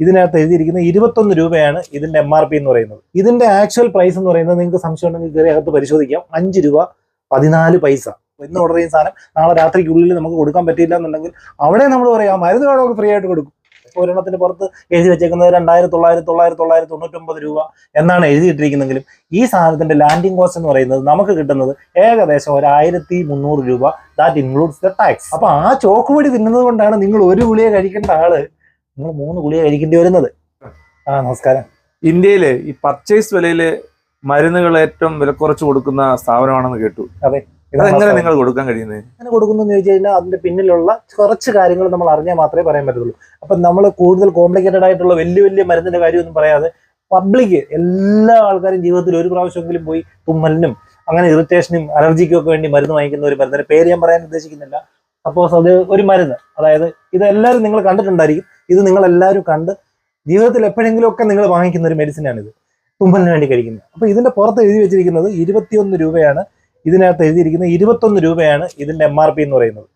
ഇതിനകത്ത് എഴുതിയിരിക്കുന്നത് ഇരുപത്തൊന്ന് രൂപയാണ് ഇതിന്റെ എം ആർ പി എന്ന് പറയുന്നത്. ഇതിന്റെ ആക്ച്വൽ പ്രൈസ് എന്ന് പറയുന്നത് നിങ്ങൾക്ക് സംശയം ഉണ്ടെങ്കിൽ കയറി അകത്ത് പരിശോധിക്കാം. അഞ്ച് രൂപ പതിനാല് പൈസ. ഇന്ന് ഓർഡർ ചെയ്യുന്ന സാധനം നാളെ രാത്രിക്കുള്ളിൽ നമുക്ക് കൊടുക്കാൻ പറ്റില്ല എന്നുണ്ടെങ്കിൽ അവിടെ നമ്മൾ പറയാം മരുന്ന് വേണമെങ്കിൽ ഫ്രീ ആയിട്ട് കൊടുക്കും. ഒരെണ്ണത്തിന് പുറത്ത് എഴുതി വെച്ചേക്കുന്നത് രണ്ടായിരത്തി തൊള്ളായിരത്തി തൊള്ളായിരത്തി തൊള്ളായിരത്തി തൊണ്ണൂറ്റൊമ്പത് രൂപ എന്നാണ് എഴുതിയിട്ടിരിക്കുന്നെങ്കിലും ഈ സാധനത്തിന്റെ ലാൻഡിംഗ് കോസ്റ്റ് എന്ന് പറയുന്നത് നമുക്ക് കിട്ടുന്നത് ഏകദേശം ഒരു ആയിരത്തി മുന്നൂറ് രൂപ. ദാറ്റ് ഇൻക്ലൂഡ്സ് ദ ടാക്സ് അപ്പൊ ആ ചോക്കുപൊടി തിന്നുന്നത് കൊണ്ടാണ് നിങ്ങൾ ഒരു ഗുളിയെ കഴിക്കേണ്ട ആൾ നിങ്ങൾ മൂന്ന് ഗുളിക കഴിക്കേണ്ടി വരുന്നത്. ആ നമസ്കാരം. ഇന്ത്യയിൽ ഈ പർച്ചേസ് വിലയിൽ മരുന്നുകൾ ഏറ്റവും വില കുറച്ച് കൊടുക്കുന്ന സ്ഥാപനമാണെന്ന് കേട്ടു. അതെ. അതെങ്ങനെ നിങ്ങൾ കൊടുക്കാൻ കഴിയുന്നത്? അങ്ങനെ കൊടുക്കുന്നു ചോദിച്ചു കഴിഞ്ഞാൽ അതിന്റെ പിന്നിലുള്ള കുറച്ച് കാര്യങ്ങൾ നമ്മൾ അറിഞ്ഞാൽ മാത്രമേ പറയാൻ പറ്റുള്ളൂ അപ്പൊ നമ്മൾ കൂടുതൽ കോംപ്ലിക്കേറ്റഡ് ആയിട്ടുള്ള വലിയ വലിയ മരുന്നിന്റെ കാര്യമൊന്നും പറയാതെ പബ്ലിക് എല്ലാ ആൾക്കാരും ജീവിതത്തിൽ ഒരു പ്രാവശ്യമെങ്കിലും പോയി തുമ്മലിനും അങ്ങനെ ഇറിറ്റേഷനും അലർജിക്കും ഒക്കെ വേണ്ടി മരുന്ന് വാങ്ങിക്കുന്ന ഒരു മരുന്നിന്റെ പേര് ഞാൻ പറയാൻ ഉദ്ദേശിക്കുന്നില്ല. സപ്പോസ് അത് ഒരു മരുന്ന്. അതായത് ഇതെല്ലാവരും നിങ്ങൾ കണ്ടിട്ടുണ്ടായിരിക്കും. ഇത് നിങ്ങൾ എല്ലാവരും കണ്ട് ജീവിതത്തിൽ എപ്പോഴെങ്കിലുമൊക്കെ നിങ്ങൾ വാങ്ങിക്കുന്ന ഒരു മെഡിസിനാണിത്. തുമ്പലിന് വേണ്ടി കഴിക്കുന്നത് അപ്പോൾ ഇതിന്റെ പുറത്ത് എഴുതി വെച്ചിരിക്കുന്നത് ഇരുപത്തിയൊന്ന് രൂപയാണ്. ഇതിനകത്ത് എഴുതിയിരിക്കുന്നത് ഇരുപത്തൊന്ന് രൂപയാണ് ഇതിന്റെ എം ആർ പി എന്ന് പറയുന്നത്.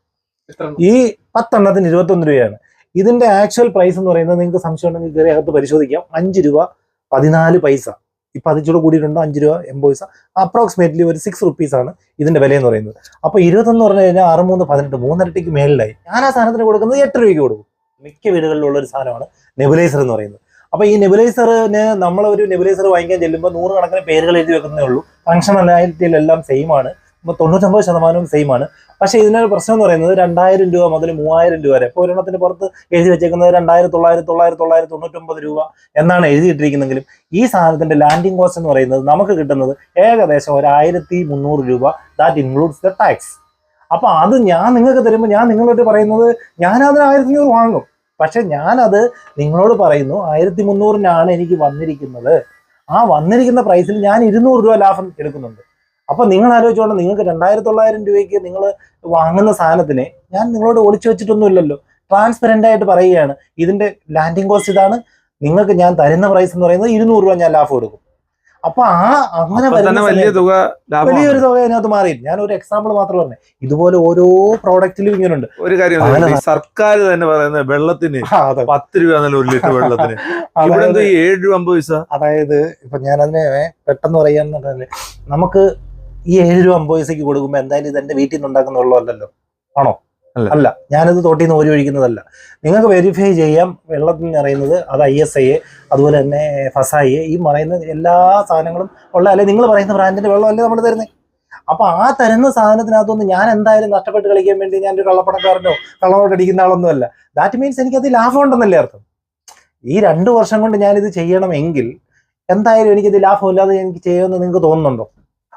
ഈ പത്തെണ്ണത്തിന് ഇരുപത്തൊന്ന് രൂപയാണ്. ഇതിന്റെ ആക്ച്വൽ പ്രൈസ് എന്ന് പറയുന്നത് നിങ്ങൾക്ക് സംശയം ഉണ്ടെങ്കിൽ കയറി അകത്ത് പരിശോധിക്കാം. അഞ്ച് രൂപ പതിനാല് പൈസ. ഇപ്പൊ അതിച്ചൂടെ കൂടിയിട്ടുണ്ടോ? അഞ്ച് രൂപ എൺപത് പൈസ. അപ്രോക്സിമേറ്റ്ലി ഒരു സിക്സ് റുപ്പീസ് ആണ് ഇതിന്റെ വില എന്ന് പറയുന്നത്. അപ്പൊ ഇരുപത്തൊന്ന് പറഞ്ഞു കഴിഞ്ഞാൽ ആറ് മൂന്ന് പതിനെട്ട് മൂന്നരട്ടിക്ക് മേലിലായി ഞാൻ ആ സാധനത്തിന് കൊടുക്കുന്നത് എട്ട് രൂപയ്ക്ക് കൊടുക്കും. മിക്ക വീടുകളിലുള്ള ഒരു സാധനമാണ് നെബുലൈസർ എന്ന് പറയുന്നത്. അപ്പൊ ഈ നെബുലൈസറിന് നമ്മൾ ഒരു നെബുലൈസർ വാങ്ങിക്കാൻ ചെല്ലുമ്പോൾ നൂറുകണക്കിന് പേരുകൾ എഴുതി വെക്കുന്നേ ഉള്ളൂ. ഫംഗ്ഷണലായിട്ടിലെല്ലാം സെയിം ആണ്. ഇപ്പൊ തൊണ്ണൂറ്റൊമ്പത് ശതമാനവും സെയിം ആണ്. പക്ഷെ ഇതിനൊരു പ്രശ്നം എന്ന് പറയുന്നത് രണ്ടായിരം രൂപ മുതൽ മൂവായിരം രൂപ വരെ. ഇപ്പോൾ ഒരെണ്ണത്തിന് പുറത്ത് എഴുതി വെച്ചേക്കുന്നത് രണ്ടായിരത്തി തൊള്ളായിരത്തി തൊള്ളായിരത്തി തൊള്ളായിരത്തി തൊണ്ണൂറ്റൊമ്പത് രൂപ എന്നാണ് എഴുതിയിട്ടിരിക്കുന്നെങ്കിലും ഈ സാധനത്തിന്റെ ലാൻഡിംഗ് കോസ്റ്റ് എന്ന് പറയുന്നത് നമുക്ക് കിട്ടുന്നത് ഏകദേശം ഒരു ആയിരത്തി മുന്നൂറ് രൂപ. ദാറ്റ് ഇൻക്ലൂഡ്സ് ദ ടാക്സ് അപ്പൊ അത് ഞാൻ നിങ്ങൾക്ക് തരുമ്പോൾ ഞാൻ നിങ്ങളോട് പറയുന്നത് ഞാൻ അതിന് ആയിരത്തി അഞ്ഞൂറ് വാങ്ങും. പക്ഷെ ഞാനത് നിങ്ങളോട് പറയുന്നു ആയിരത്തി മുന്നൂറിനാണ് എനിക്ക് വന്നിരിക്കുന്നത്. ആ വന്നിരിക്കുന്ന പ്രൈസിൽ ഞാൻ ഇരുന്നൂറ് രൂപ ലാഭം എടുക്കുന്നുണ്ട്. അപ്പൊ നിങ്ങൾ ആലോചിച്ചോണ്ട് നിങ്ങൾക്ക് രണ്ടായിരത്തി തൊള്ളായിരം രൂപയ്ക്ക് നിങ്ങൾ വാങ്ങുന്ന സാധനത്തിനെ ഞാൻ നിങ്ങളോട് ഒളിച്ചു വെച്ചിട്ടൊന്നുമില്ലല്ലോ. ട്രാൻസ്പെറന്റ് ആയിട്ട് പറയുകയാണ് ഇതിന്റെ ലാൻഡിങ് കോസ്റ്റ് ഇതാണ്. നിങ്ങൾക്ക് ഞാൻ തരുന്ന പ്രൈസ് എന്ന് പറയുന്നത് ഇരുന്നൂറ് രൂപ ഞാൻ ലാഭം എടുക്കും. അപ്പൊ ആ അങ്ങനെ വലിയ തുക വലിയൊരു തുക അതിനകത്ത് മാറി ഞാൻ ഒരു എക്സാമ്പിൾ മാത്രം പറഞ്ഞു. ഇതുപോലെ ഓരോ പ്രോഡക്റ്റിലും ഇങ്ങനെ ഉണ്ട് ഒരു കാര്യം സർക്കാർ തന്നെ പറയുന്നത് വെള്ളത്തിന്. പത്ത് രൂപ ഒരു ലിറ്റർ വെള്ളത്തിന്. ഇവിടെ ഏഴ് രൂപ അമ്പത് പൈസ? അതായത് ഇപ്പൊ ഞാൻ അതിനെ പെട്ടെന്ന് പറയാന്ന് പറഞ്ഞാൽ നമുക്ക് ഈ ഏഴ് രൂപ അമ്പത് പൈസക്ക് കൊടുക്കുമ്പോ എന്തായാലും ഇത് എന്റെ വീട്ടിൽ നിന്ന് ഉണ്ടാക്കുന്ന വെള്ളമല്ലല്ലോ ആണോ? അല്ല. ഞാനത് തോട്ടിൽ നിന്ന് ഓരി ഒഴിക്കുന്നതല്ല. നിങ്ങൾക്ക് വെരിഫൈ ചെയ്യാം വെള്ളത്തിൽ നിന്ന് അറിയുന്നത് അത് ഐ എസ് ഐ അതുപോലെ തന്നെ ഫസായി ഈ പറയുന്ന എല്ലാ സാധനങ്ങളും ഉള്ള അല്ലെ നിങ്ങൾ പറയുന്ന ബ്രാൻഡിന്റെ വെള്ളമല്ലേ നമ്മൾ തരുന്നത് അപ്പൊ ആ തരുന്ന സാധനത്തിനകത്തൊന്നും ഞാൻ എന്തായാലും നഷ്ടപ്പെട്ട് കളിക്കാൻ വേണ്ടി ഞാൻ ഒരു കള്ളപ്പണക്കാരനോ കള്ളവോട്ട് അടിക്കുന്ന ആളൊന്നും അല്ല ദാറ്റ് മീൻസ് എനിക്കത് ലാഭം ഉണ്ടെന്നല്ലേ അർത്ഥം? ഈ രണ്ട് വർഷം കൊണ്ട് ഞാനിത് ചെയ്യണമെങ്കിൽ എന്തായാലും എനിക്കിത് ലാഭമില്ലാതെ എനിക്ക് ചെയ്യുമെന്ന് നിങ്ങൾക്ക് തോന്നുന്നുണ്ടോ?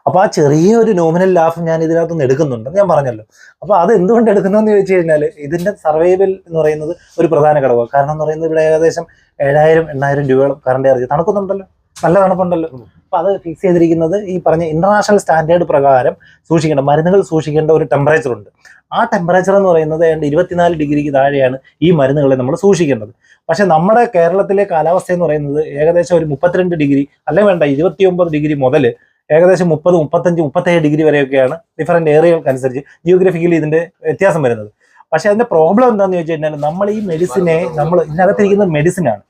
അപ്പൊ ആ ചെറിയ ഒരു നോമിനൽ ലാഭം ഞാൻ ഇതിനകത്തുനിന്ന് എടുക്കുന്നുണ്ടെന്ന് ഞാൻ പറഞ്ഞല്ലോ. അപ്പൊ അത് എന്തുകൊണ്ട് എടുക്കുന്നതെന്ന് ചോദിച്ചു കഴിഞ്ഞാൽ ഇതിന്റെ സർവൈവൽ എന്ന് പറയുന്നത് ഒരു പ്രധാന ഘടകമാണ്. കാരണം എന്ന് പറയുന്നത് ഇവിടെ ഏകദേശം ഏഴായിരം എണ്ണായിരം രൂപയോളം കറണ്ട് ചാർജ് തണുക്കുന്നുണ്ടല്ലോ. നല്ല തണുപ്പുണ്ടല്ലോ. അപ്പൊ അത് ഫിക്സ് ചെയ്തിരിക്കുന്നത് ഈ പറഞ്ഞ ഇന്റർനാഷണൽ സ്റ്റാൻഡേർഡ് പ്രകാരം സൂക്ഷിക്കേണ്ട മരുന്നുകൾ സൂക്ഷിക്കേണ്ട ഒരു ടെമ്പറേച്ചർ ഉണ്ട്. ആ ടെമ്പറേച്ചർ എന്ന് പറയുന്നത് ഏതാണ്ട് ഇരുപത്തിനാല് ഡിഗ്രിക്ക് താഴെയാണ് ഈ മരുന്നുകളെ നമ്മൾ സൂക്ഷിക്കേണ്ടത്. പക്ഷെ നമ്മുടെ കേരളത്തിലെ കാലാവസ്ഥ എന്ന് പറയുന്നത് ഏകദേശം ഒരു മുപ്പത്തിരണ്ട് ഡിഗ്രി അല്ലെ വേണ്ട ഇരുപത്തിയൊമ്പത് ഡിഗ്രി മുതൽ ഏകദേശം മുപ്പത് മുപ്പത്തഞ്ച് മുപ്പത്തേഴ് ഡിഗ്രി വരെയൊക്കെയാണ് ഡിഫറെന്റ് ഏരിയകൾക്കനുസരിച്ച് ജിയോഗ്രഫിക്കലി ഇതിന്റെ വ്യത്യാസം വരുന്നത്. പക്ഷെ അതിന്റെ പ്രോബ്ലം എന്താണെന്ന് ചോദിച്ചു കഴിഞ്ഞാൽ നമ്മൾ ഈ മെഡിസിനെ നമ്മൾ ഇതിനകത്തിരിക്കുന്ന മെഡിസിനാണ്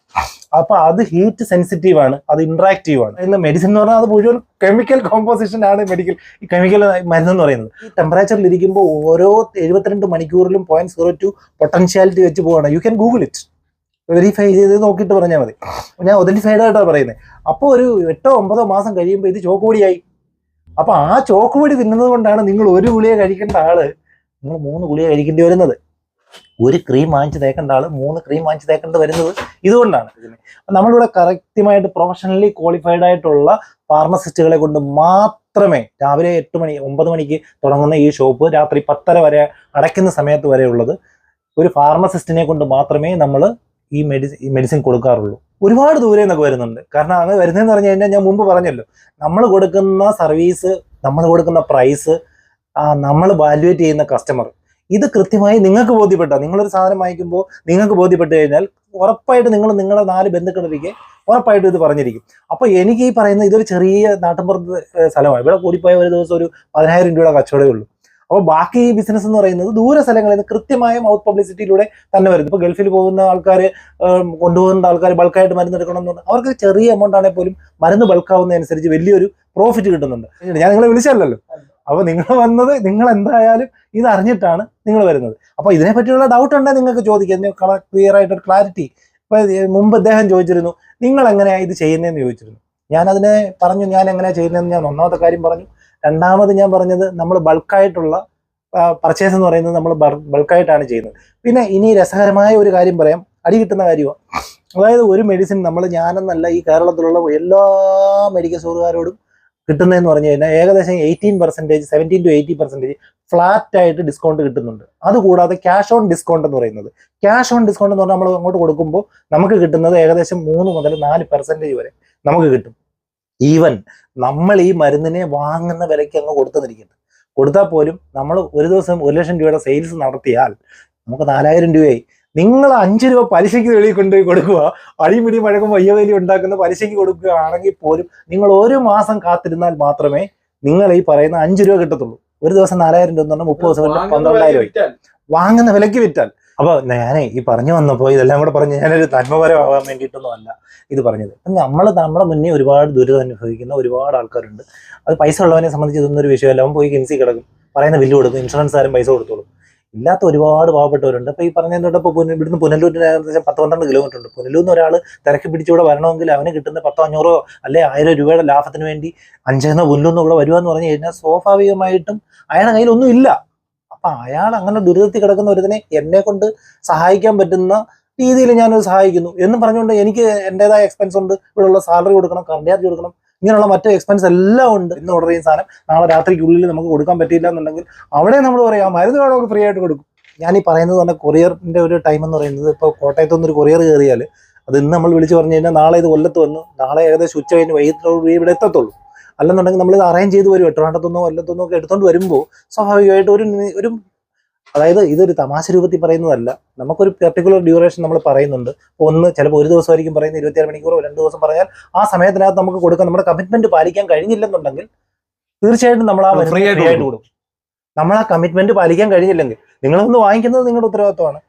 അപ്പൊ അത് ഹീറ്റ് സെൻസിറ്റീവ് ആണ് അത് ഇന്ററാക്റ്റീവ് ആണ്. ഇന്ന് മെഡിസിൻ എന്ന് പറഞ്ഞാൽ അത് മുഴുവൻ കെമിക്കൽ കോമ്പോസിഷൻ ആണ് മെഡിക്കൽ ഈ കെമിക്കൽ മരുന്ന് എന്ന് പറയുന്നത്. ഈ ടെമ്പറേച്ചറിൽ ഇരിക്കുമ്പോൾ ഓരോ എഴുപത്തിരണ്ട് മണിക്കൂറിലും പോയിന്റ് സീറോ ടു പൊട്ടൻഷ്യാലിറ്റി വെച്ച് പോവാണ്. You can Google it verify ചെയ്ത് നോക്കിയിട്ട് പറഞ്ഞാൽ മതി. ഞാൻ ഒതന്റിഫൈഡ് ആയിട്ടാണ് പറയുന്നത് അപ്പോൾ ഒരു എട്ടോ ഒമ്പതോ മാസം കഴിയുമ്പോൾ ഇത് ചോക്കുപൊടിയായി അപ്പോൾ ആ ചോക്കുപൊടി തിന്നുന്നത് കൊണ്ടാണ് നിങ്ങൾ ഒരു ഗുളിക കഴിക്കേണ്ട ആൾ നിങ്ങൾ മൂന്ന് ഗുളിക കഴിക്കേണ്ടി വരുന്നത്. ഒരു ക്രീം വാങ്ങിച്ച് തേക്കേണ്ട ആൾ മൂന്ന് ക്രീം വാങ്ങിച്ച് തേക്കേണ്ടി വരുന്നത് ഇതുകൊണ്ടാണ്. ഇതിന് നമ്മളിവിടെ കറക്റ്റുമായിട്ട് പ്രൊഫഷണലി ക്വാളിഫൈഡ് ആയിട്ടുള്ള ഫാർമസിസ്റ്റുകളെ കൊണ്ട് മാത്രമേ രാവിലെ എട്ട് മണി ഒമ്പത് മണിക്ക് തുടങ്ങുന്ന ഈ ഷോപ്പ് രാത്രി പത്തര വരെ അടയ്ക്കുന്ന സമയത്ത് വരെ ഉള്ളത് ഒരു ഫാർമസിസ്റ്റിനെ കൊണ്ട് മാത്രമേ നമ്മൾ ഈ മെഡിസിൻ ഈ മെഡിസിൻ കൊടുക്കാറുള്ളൂ. ഒരുപാട് ദൂരെ നിന്നൊക്കെ വരുന്നുണ്ട്. കാരണം അങ്ങനെ വരുന്നതെന്ന് പറഞ്ഞു കഴിഞ്ഞാൽ ഞാൻ മുമ്പ് പറഞ്ഞല്ലോ. നമ്മൾ കൊടുക്കുന്ന സർവീസ് നമ്മൾ കൊടുക്കുന്ന പ്രൈസ് നമ്മൾ വാല്യുവേറ്റ് ചെയ്യുന്ന കസ്റ്റമർ ഇത് കൃത്യമായി നിങ്ങൾക്ക് ബോധ്യപ്പെട്ട. നിങ്ങളൊരു സാധനം വാങ്ങിക്കുമ്പോൾ നിങ്ങൾക്ക് ബോധ്യപ്പെട്ട് കഴിഞ്ഞാൽ ഉറപ്പായിട്ട് നിങ്ങൾ നിങ്ങളുടെ നാല് ബന്ധുക്കളിലേക്ക് ഉറപ്പായിട്ടും ഇത് പറഞ്ഞിരിക്കും. അപ്പോൾ എനിക്ക് ഈ പറയുന്ന ഇതൊരു ചെറിയ നാട്ടിൻപുറത്ത് സ്ഥലമാണ്. ഇവിടെ കൂടിപ്പോയ ഒരു ദിവസം ഒരു പതിനായിരം രൂപയുടെ കച്ചവടമേ ഉള്ളൂ. അപ്പോൾ ബാക്കി ഈ ബിസിനസ് എന്ന് പറയുന്നത് ദൂര സ്ഥലങ്ങളിൽ നിന്ന് കൃത്യമായ മൗത്ത് പബ്ലിസിറ്റിയിലൂടെ തന്നെ വരുന്നത് ഇപ്പോൾ ഗൾഫിൽ പോകുന്ന ആൾക്കാർ കൊണ്ടുപോകുന്ന ആൾക്കാർ ബൾക്കായിട്ട് മരുന്ന് എടുക്കണം എന്ന് അവർക്ക് ചെറിയ എമൗണ്ട് ആണെങ്കിൽ പോലും മരുന്ന് ബൾക്കാവുന്നതനുസരിച്ച് വലിയൊരു പ്രോഫിറ്റ് കിട്ടുന്നുണ്ട്. ഞാൻ നിങ്ങളെ വിളിച്ചല്ലോ അപ്പോൾ നിങ്ങൾ വന്നത് നിങ്ങൾ എന്തായാലും ഇത് അറിഞ്ഞിട്ടാണ് നിങ്ങൾ വരുന്നത്. അപ്പോൾ ഇതിനെ പറ്റിയുള്ള ഡൗട്ട് ഉണ്ടെങ്കിൽ നിങ്ങൾക്ക് ചോദിക്കാം. ക്ലിയർ ആയിട്ടൊരു ക്ലാരിറ്റി ഇപ്പോൾ മുമ്പ് അദ്ദേഹം ചോദിച്ചിരുന്നു നിങ്ങൾ എങ്ങനെയാണ് ഇത് ചെയ്യുന്നതെന്ന് ചോദിച്ചിരുന്നു? ഞാൻ അതിനെ പറഞ്ഞു ഞാൻ എങ്ങനെയാണ് ചെയ്യുന്നതെന്ന്? ഞാൻ ഒന്നാമത്തെ കാര്യം പറഞ്ഞു രണ്ടാമത് ഞാൻ പറഞ്ഞത് നമ്മൾ ബൾക്കായിട്ടുള്ള പർച്ചേസ് എന്ന് പറയുന്നത് നമ്മൾ ബൾക്കായിട്ടാണ് ചെയ്യുന്നത്. പിന്നെ ഇനി രസകരമായ ഒരു കാര്യം പറയാം. അടി കിട്ടുന്ന കാര്യമാണ് അതായത് ഒരു മെഡിസിൻ നമ്മൾ ഞാനെന്നല്ല ഈ കേരളത്തിലുള്ള എല്ലാ മെഡിക്കൽ സ്റ്റോറുകാരോടും കിട്ടുന്നതെന്ന് പറഞ്ഞു കഴിഞ്ഞാൽ ഏകദേശം eighteen percentage seventeen to eighty percentage flat ആയിട്ട് ഡിസ്കൗണ്ട് കിട്ടുന്നുണ്ട്. അതുകൂടാതെ ക്യാഷ് ഓൺ ഡിസ്കൗണ്ട് എന്ന് പറയുന്നത്. ക്യാഷ് ഓൺ ഡിസ്കൗണ്ട് എന്ന് പറഞ്ഞാൽ നമ്മൾ അങ്ങോട്ട് കൊടുക്കുമ്പോൾ നമുക്ക് കിട്ടുന്നത് ഏകദേശം മൂന്ന് മുതൽ നാല് പെർസെന്റേജ് വരെ നമുക്ക് കിട്ടും. ഈവൻ നമ്മൾ ഈ മരുന്നിനെ വാങ്ങുന്ന വിലയ്ക്ക് അങ്ങ് കൊടുത്തെന്നിരിക്കട്ടെ കൊടുത്താൽ പോലും നമ്മൾ ഒരു ദിവസം ഒരു ലക്ഷം രൂപയുടെ സെയിൽസ് നടത്തിയാൽ നമുക്ക് നാലായിരം രൂപയായി. നിങ്ങൾ അഞ്ച് രൂപ പലിശയ്ക്ക് വെളിയിൽ കൊണ്ടുപോയി കൊടുക്കുക അടിപിടി മഴക്കും വയ്യവേലി ഉണ്ടാക്കുന്ന പലിശയ്ക്ക് കൊടുക്കുകയാണെങ്കിൽ പോലും നിങ്ങൾ ഒരു മാസം കാത്തിരുന്നാൽ മാത്രമേ നിങ്ങൾ ഈ പറയുന്ന അഞ്ച് രൂപ കിട്ടത്തുള്ളൂ. ഒരു ദിവസം നാലായിരം രൂപ എന്ന് പറഞ്ഞാൽ മുപ്പത് ദിവസം പന്ത്രണ്ടായിരം രൂപ വാങ്ങുന്ന വിലയ്ക്ക് വിറ്റാൽ. അപ്പോൾ ഞാനേ ഈ പറഞ്ഞു വന്നപ്പോൾ ഇതെല്ലാം കൂടെ പറഞ്ഞു ഞാനൊരു തന്മപരമാവാൻ വേണ്ടിയിട്ടൊന്നും അല്ല ഇത് പറഞ്ഞത്. നമ്മൾ നമ്മുടെ മുന്നേ ഒരുപാട് ദുരിതം അനുഭവിക്കുന്ന ഒരുപാട് ആൾക്കാരുണ്ട്. അത് പൈസ ഉള്ളവനെ സംബന്ധിച്ച് ഒരു വിഷയമല്ല. അവൻ പോയി കിൻസി കിടക്കും. പറയുന്ന ബില്ല് കൊടുക്കും. ഇൻഷുറൻസ് ആരും പൈസ കൊടുത്തോളും. ഇല്ലാത്ത ഒരുപാട് പാവപ്പെട്ടവരുണ്ട്. അപ്പോൾ ഈ പറഞ്ഞതിനോടൊപ്പം പുന ഇവിടുന്ന് പുനലൂരിന് ഏകദേശം പത്ത് പന്ത്രണ്ട് കിലോമീറ്റർ ഉണ്ട്. പുനലൂരിൽ നിന്ന് ഒരാൾ തിരക്ക് പിടിച്ചുകൂടെ വരണമെങ്കിൽ അവന് കിട്ടുന്ന പത്തോ അഞ്ഞൂറോ അല്ലെ ആയിരം രൂപയുടെ ലാഭത്തിന് വേണ്ടി അഞ്ചെന്നോ പുനലൂന്നോ ഇവിടെ വരുവാന്ന് പറഞ്ഞു കഴിഞ്ഞാൽ സ്വാഭാവികമായിട്ടും അയാളുടെ കയ്യിൽ ഒന്നും ഇല്ല. അപ്പൊ അയാൾ അങ്ങനെ ദുരിതത്തിൽ കിടക്കുന്ന ഒരുതിനെ എന്നെ കൊണ്ട് സഹായിക്കാൻ പറ്റുന്ന രീതിയിൽ ഞാനത് സഹായിക്കുന്നു എന്ന് പറഞ്ഞുകൊണ്ട് എനിക്ക് എന്റെതായ എക്സ്പെൻസ് ഉണ്ട്. ഇവിടെയുള്ള സാലറി കൊടുക്കണം കറണ്ട് ചാർജ് കൊടുക്കണം ഇങ്ങനെയുള്ള മറ്റു എക്സ്പെൻസ് എല്ലാം ഉണ്ട്. ഇന്ന് ഓർഡർ ചെയ്യുന്ന സാധനം നാളെ രാത്രിക്കുള്ളിൽ നമുക്ക് കൊടുക്കാൻ പറ്റിയില്ല എന്നുണ്ടെങ്കിൽ അവിടെ നമ്മൾ പറയാം മരുന്ന് വേണമെങ്കിൽ ഫ്രീ ആയിട്ട് കൊടുക്കും. ഞാൻ ഈ പറയുന്നത് തന്നെ കൊറിയറിന്റെ ഒരു ടൈം എന്ന് പറയുന്നത് ഇപ്പോൾ കോട്ടയത്ത് നിന്ന് ഒരു കൊറിയർ കയറിയാൽ അത് ഇന്ന് നമ്മൾ വിളിച്ച് പറഞ്ഞു കഴിഞ്ഞാൽ നാളെ ഇത് കൊല്ലത്ത് വന്നു നാളെ ഏകദേശം ഉച്ച കഴിഞ്ഞ് വൈകിട്ട് ഇവിടെ എത്തത്തുള്ളൂ. അല്ലെന്നുണ്ടെങ്കിൽ നമ്മൾ ഇത് അറേഞ്ച് ചെയ്ത് വരും. എട്ടാണ്ടത്തൊന്നോ അല്ലത്തൊന്നോ ഒക്കെ എടുത്തുകൊണ്ട് വരുമ്പോൾ സ്വാഭാവികമായിട്ട് ഒരു ഒരു അതായത് ഇതൊരു തമാശ രൂപത്തിൽ പറയുന്നതല്ല. നമുക്കൊരു പെർട്ടിക്കുലർ ഡ്യൂറേഷൻ നമ്മൾ പറയുന്നുണ്ട്. ഒന്ന് ചിലപ്പോൾ ഒരു ദിവസമായിരിക്കും പറയുന്നത് ഇരുപത്തിയാറ് മണിക്കൂറോ രണ്ട് ദിവസം പറഞ്ഞാൽ ആ സമയത്തിനകത്ത് നമുക്ക് കൊടുക്കാൻ നമ്മുടെ കമ്മിറ്റ്മെന്റ് പാലിക്കാൻ കഴിഞ്ഞില്ലെന്നുണ്ടെങ്കിൽ തീർച്ചയായിട്ടും നമ്മൾ ആ ഫ്രീ ആയിട്ട് കൊടുക്കും. നമ്മൾ ആ കമ്മിറ്റ്മെന്റ് പാലിക്കാൻ കഴിഞ്ഞില്ലെങ്കിൽ നിങ്ങളൊന്ന് വാങ്ങിക്കുന്നത് നിങ്ങളുടെ ഉത്തരവാദിത്വമാണ്.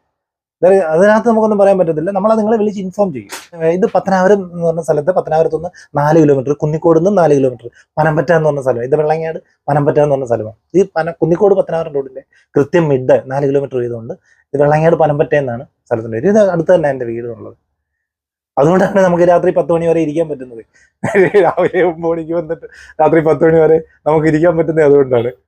അതിനകത്ത് നമുക്കൊന്നും പറയാൻ പറ്റത്തില്ല. നമ്മൾ നിങ്ങളെ വിളിച്ച് ഇൻഫോം ചെയ്യും. ഇത് പത്തനാപുരം എന്ന് പറഞ്ഞ സ്ഥലത്ത് പത്തനാപുരത്ത് നിന്ന് നാല് കിലോമീറ്റർ കുന്നിക്കോട് നിന്ന് നാല് കിലോമീറ്റർ പനമ്പറ്റ എന്ന് പറഞ്ഞ സ്ഥലം ഇത് വെള്ളങ്ങാട് പനമ്പറ്റ എന്ന് പറഞ്ഞ സ്ഥലമാണ്. ഈ പന കുന്നിക്കോട് പത്തനാപുരം റോഡിന്റെ കൃത്യം മിഡ് നാല് കിലോമീറ്റർ വീതമുണ്ട്. ഇത് വെള്ളങ്ങാട് പനമ്പറ്റ എന്നാണ് സ്ഥലത്തിന്റെ പേര്. ഇത് അടുത്ത് തന്നെ എന്റെ വീടുള്ളത് അതുകൊണ്ടാണ് നമുക്ക് രാത്രി പത്ത് മണി വരെ ഇരിക്കാൻ പറ്റുന്നത്. രാവിലെ ഒമ്പത് മണിക്ക് വന്നിട്ട് രാത്രി പത്ത് മണി വരെ നമുക്ക് ഇരിക്കാൻ പറ്റുന്നത് അതുകൊണ്ടാണ്.